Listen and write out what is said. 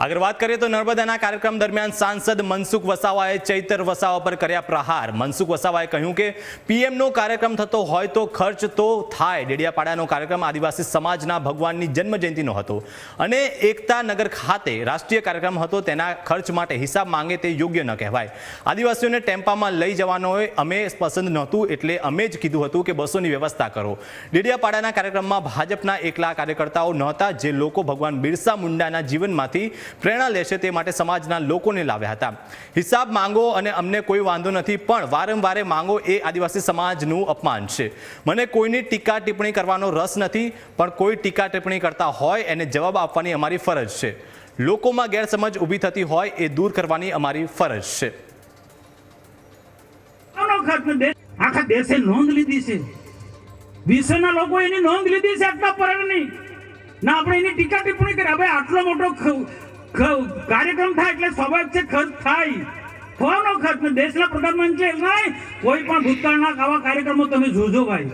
આગળ વાત કરીએ તો નર્મદાના કાર્યક્રમ દરમિયાન સાંસદ મનસુખ વસાવાએ ચૈતર વસાવા પર કર્યા પ્રહાર. મનસુખ વસાવાએ કહ્યું કે, પીએમનો કાર્યક્રમ થતો હોય તો ખર્ચ તો થાય. ડેડિયાપાડાનો કાર્યક્રમ આદિવાસી સમાજના ભગવાનની જન્મજયંતિનો હતો અને એકતા નગર ખાતે રાષ્ટ્રીય કાર્યક્રમ હતો. તેના ખર્ચ માટે હિસાબ માંગે તે યોગ્ય ન કહેવાય. આદિવાસીઓને ટેમ્પામાં લઈ જવાનોએ અમે પસંદ નહોતું એટલે અમે જ કીધું હતું કે બસોની વ્યવસ્થા કરો. ડેડિયાપાડાના કાર્યક્રમમાં ભાજપના એકલા કાર્યકર્તાઓ નહોતા જે લોકો ભગવાન બિરસા મુંડાના જીવનમાંથી પ્રેરણા લેશે તે માટે સમાજના લોકોને લાવ્યા હતા. હિસાબ માંગો અને અમને કોઈ વાંધો નથી, પણ વારંવારે માંગો એ આદિવાસી સમાજનું અપમાન છે. મને કોઈની ટીકા ટિપ્પણી કરવાનો રસ નથી, પણ કોઈ ટીકા ટિપ્પણી કરતા હોય એને જવાબ આપવાની અમારી ફરજ છે. લોકોમાં ગેરસમજ ઊભી થતી હોય એ દૂર કરવાની અમારી ફરજ છે. આખા દેશે નોંધ લીધી છે. વિશ્વના લોકો એની નોંધ લીધી છે, આટલા પર્વની ના, આપણે એની ટીકા ટિપ્પણી કરી. હવે આટલો મોટો કાર્યક્રમ થાય એટલે સ્વાભાવિક છે, ખર્ચ થાય. કોનો ખર્ચ? દેશના પ્રધાનમંત્રી નહીં. કોઈ પણ ભૂતકાળના આવા કાર્યક્રમો તમે જોજો ભાઈ.